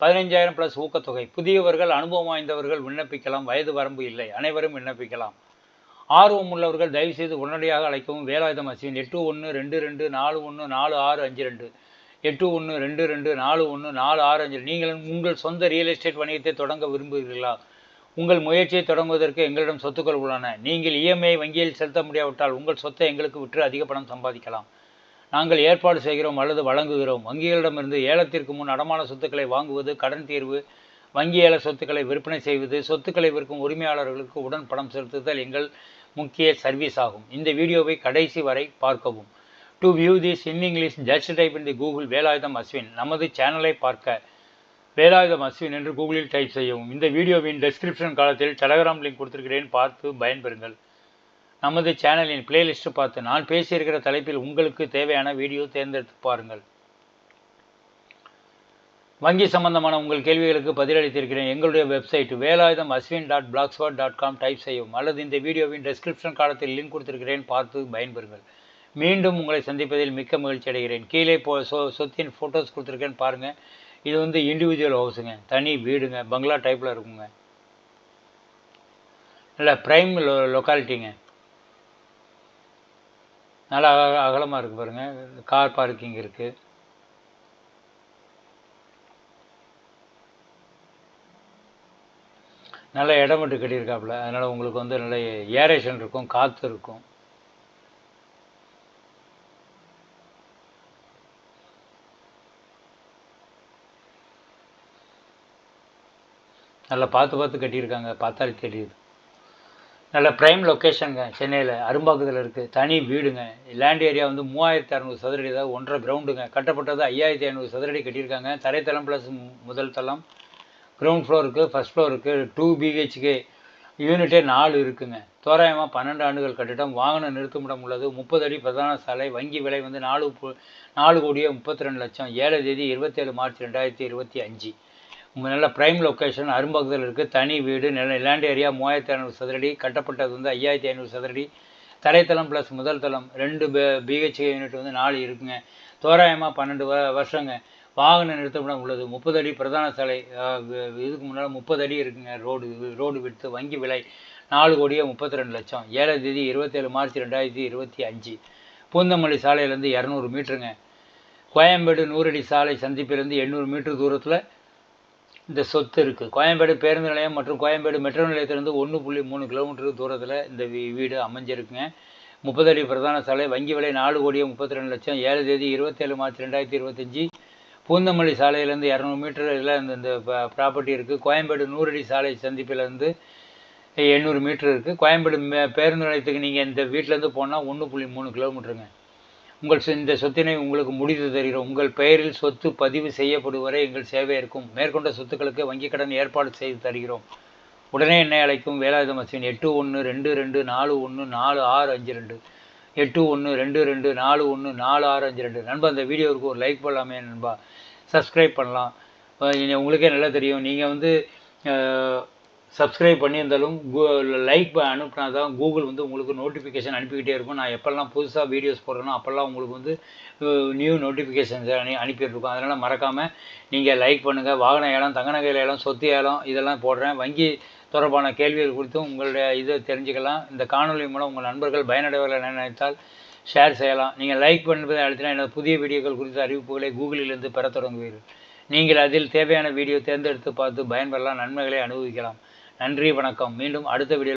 பதினைஞ்சாயிரம் ப்ளஸ் ஊக்கத்தொகை. புதியவர்கள் அனுபவம் வாய்ந்தவர்கள் விண்ணப்பிக்கலாம். வயது வரம்பு இல்லை. அனைவரும் விண்ணப்பிக்கலாம். ஆர்வம் உள்ளவர்கள் தயவுசெய்து உடனடியாக அழைக்கவும். வேலாயுதம் அஸ்வின் எட்டு ஒன்று ரெண்டு ரெண்டு நாலு ஒன்று நாலு ஆறு அஞ்சு ரெண்டு. எட்டு ஒன்று ரெண்டு ரெண்டு நாலு ஒன்று நாலு ஆறு அஞ்சு நீங்கள் உங்கள் சொந்த ரியல் எஸ்டேட் வணிகத்தை தொடங்க விரும்புகிறீர்களா? உங்கள் முயற்சியை தொடங்குவதற்கு எங்களிடம் சொத்துக்கள் உள்ளன. நீங்கள் இஎம்ஐ வங்கியில் செலுத்த முடியாவிட்டால் உங்கள் சொத்தை எங்களுக்கு விற்று அதிக பணம் சம்பாதிக்கலாம். நாங்கள் ஏற்பாடு செய்கிறோம் அல்லது வழங்குகிறோம். வங்கிகளிடமிருந்து ஏலத்திற்கு முன் அடமான சொத்துக்களை வாங்குவது கடன் தீர்வு வங்கி ஏல சொத்துக்களை விற்பனை செய்வது சொத்துக்களை விற்கும் உரிமையாளர்களுக்கு உடன் பணம் செலுத்துதல் எங்கள் முக்கிய சர்வீஸ் ஆகும். இந்த வீடியோவை கடைசி வரை பார்க்கவும். To view this in English just type in the Google Velayudham Ashwin நமது சேனலை பார்க்க. வேலாயுதம் அஸ்வின் என்று கூகுளில் டைப் செய்யவும். இந்த வீடியோவின் டெஸ்கிரிப்ஷன் காலத்தில் டெலகிராம் லிங்க் கொடுத்திருக்கிறேன். பார்த்து பயன்பெறுங்கள். நமது சேனலின் பிளேலிஸ்ட்டு பார்த்து நான் பேசியிருக்கிற தலைப்பில் உங்களுக்கு தேவையான வீடியோ தேர்ந்தெடுத்து பாருங்கள். வங்கி சம்பந்தமான உங்கள் கேள்விகளுக்கு பதிலளித்திருக்கிறேன். எங்களுடைய website Velayudham Ashwin dot blogspot dot com type செய்யவும். அல்லது இந்த வீடியோவின் டெஸ்கிரிப்ஷன் காலத்தில் லிங்க் கொடுத்திருக்கிறேன். பார்த்து பயன்பெறுங்கள். மீண்டும் உங்களை சந்திப்பதில் மிக்க மகிழ்ச்சி அடைகிறேன். கீழே போ சொ சொத்தின் ஃபோட்டோஸ் கொடுத்துருக்கேன்னு பாருங்கள் இது வந்து இண்டிவிஜுவல் ஹவுஸுங்க தனி வீடுங்க. பங்களா டைப்பில் இருக்குங்க. இல்லை ப்ரைம் லொ லொக்காலிட்டிங்க நல்லா அக அகலமாக இருக்குது பாருங்கள் கார் பார்க்கிங் இருக்குது நல்ல இடம் விட்டு கட்டியிருக்காப்புல. அதனால் உங்களுக்கு வந்து நல்ல ஏரேஷன் இருக்கும் காற்று இருக்கும். நல்லா பார்த்து பார்த்து கட்டியிருக்காங்க. பார்த்தாலே தெரியுது. நல்ல ப்ரைம் லொக்கேஷனுங்க சென்னையில். அரும்பாக்கத்தில் இருக்குது தனி வீடுங்க. லேண்ட் ஏரியா வந்து மூவாயிரத்தி அறநூறு சதுரடி தான் ஒன்றரை கிரவுண்டுங்க கட்டப்பட்டது ஐயாயிரத்தி ஐநூறு சதுரடி கட்டியிருக்காங்க. தரைத்தளம் ப்ளஸ் முதல் தளம். கிரவுண்ட் ஃப்ளோர் இருக்குது ஃபஸ்ட் ஃப்ளோர் இருக்குது டூ பிஹெச்கே யூனிட்டே நாலு இருக்குங்க. தோராயமாக பன்னெண்டு ஆண்டுகள் கட்டிடம். வாகன நிறுத்துமிடம் உள்ளது. முப்பது அடி பிரதான சாலை. வங்கி விலை வந்து நாலு நாலு கோடியே முப்பத்தி ரெண்டு லட்சம். ஏழு தேதி இருபத்தேழு மார்ச் ரெண்டாயிரத்தி இருபத்தி அஞ்சு. நல்ல ப்ரைம் லொக்கேஷன் அரும்பகுதியில் இருக்குது தனி வீடு நில லேண்ட் ஏரியா மூவாயிரத்தி ஐநூறு சதுரடி கட்டப்பட்டது வந்து ஐயாயிரத்தி ஐநூறு சதுரடி. தரைத்தளம் ப்ளஸ் முதல் தளம் ரெண்டு பிஹெச்கே யூனிட் வந்து நாலு இருக்குங்க. தோராயமாக பன்னெண்டு வ வருஷங்க. வாகன நிறுத்தப்படம் உள்ளது. முப்பது அடி பிரதான சாலை இதுக்கு முன்னால் முப்பது அடி இருக்குங்க. ரோடு ரோடு விடுத்து வங்கி விலை நாலு கோடியே முப்பத்தி ரெண்டு லட்சம். ஏழாம் தேதி இருபத்தேழு மார்ச் ரெண்டாயிரத்தி இருபத்தி அஞ்சு. பூந்தமல்லி சாலையிலேருந்து இரநூறு மீட்டருங்க. கோயம்பேடு நூறடி சாலை சந்திப்பிலேருந்து எண்ணூறு மீட்டர் தூரத்தில் இந்த சொத்து இருக்குது கோயம்பேடு பேருந்து நிலையம் மற்றும் கோயம்பேடு மெட்ரோ நிலையத்திலிருந்து ஒன்று புள்ளி மூணு கிலோமீட்டர் தூரத்தில் இந்த வீடு அமைஞ்சிருக்குங்க. முப்பது அடி பிரதான சாலை வங்கி விலை நாலு கோடியே முப்பத்தி ரெண்டு லட்சம் ஏழு தேதி இருபத்தேழு மார்ச் ரெண்டாயிரத்தி இருபத்தஞ்சி. பூந்தமல்லி சாலையிலேருந்து இரநூறு மீட்டரில் இந்த இந்த ப்ராப்பர்ட்டி இருக்குது கோயம்பேடு நூறடி சாலை சந்திப்பிலேருந்து எண்ணூறு மீட்டர் இருக்குது கோயம்பேடு பேருந்து நிலையத்துக்கு நீங்கள் இந்த வீட்டிலேருந்து போனால் ஒன்று புள்ளி மூணு கிலோமீட்டருங்க. உங்கள் இந்த சொத்தினை உங்களுக்கு முடித்து தருகிறோம். உங்கள் பெயரில் சொத்து பதிவு செய்யப்படும் வரை எங்கள் சேவை இருக்கும். மேற்கொண்ட சொத்துக்களுக்கு வங்கிக் கடன் ஏற்பாடு செய்து தருகிறோம். உடனே என்னை அழைக்கும் வேலாயுத மசின் எட்டு ஒன்று ரெண்டு ரெண்டு நாலு ஒன்று நாலு ஆறு அஞ்சு ரெண்டு. எட்டு ஒன்று ரெண்டு ரெண்டு நாலு ஒன்று நாலு ஆறு அஞ்சு ரெண்டு. நண்பா அந்த வீடியோவுக்கு ஒரு லைக் பண்ணலாமே நண்பா. சப்ஸ்கிரைப் பண்ணலாம். உங்களுக்கே நல்லா தெரியும். நீங்கள் வந்து சப்ஸ்கிரைப் பண்ணியிருந்தாலும் லைக் அனுப்புனா தான் கூகுள் வந்து உங்களுக்கு நோட்டிஃபிகேஷன் அனுப்பிக்கிட்டே இருக்கும். நான் எப்போல்லாம் புதுசாக வீடியோஸ் போடுறேனோ அப்போல்லாம் உங்களுக்கு வந்து நியூ நோட்டிஃபிகேஷன்ஸ் அனு அனுப்பிட்டுருக்கோம் அதனால் மறக்காமல் நீங்கள் லைக் பண்ணுங்கள் வாகன ஏலம் தங்க நகையில் ஏலம் சொத்து ஏலம் இதெல்லாம் போடுறேன். வங்கி தொடர்பான கேள்விகள் குறித்தும் உங்களுடைய இதை தெரிஞ்சுக்கலாம். இந்த காணொலி மூலம் உங்கள் நண்பர்கள் பயனடைவர்கள் நினைத்தால் ஷேர் செய்யலாம். நீங்கள் லைக் பண்ணுவதை அழுத்தினா எனது புதிய வீடியோக்கள் குறித்த அறிவிப்புகளை கூகுளிலிருந்து பெற தொடங்குவீர்கள். நீங்கள் அதில் தேவையான வீடியோ தேர்ந்தெடுத்து பார்த்து பயன்பெறலாம் நன்மைகளை அனுபவிக்கலாம். நன்றி வணக்கம். மீண்டும் அடுத்த வீடியோ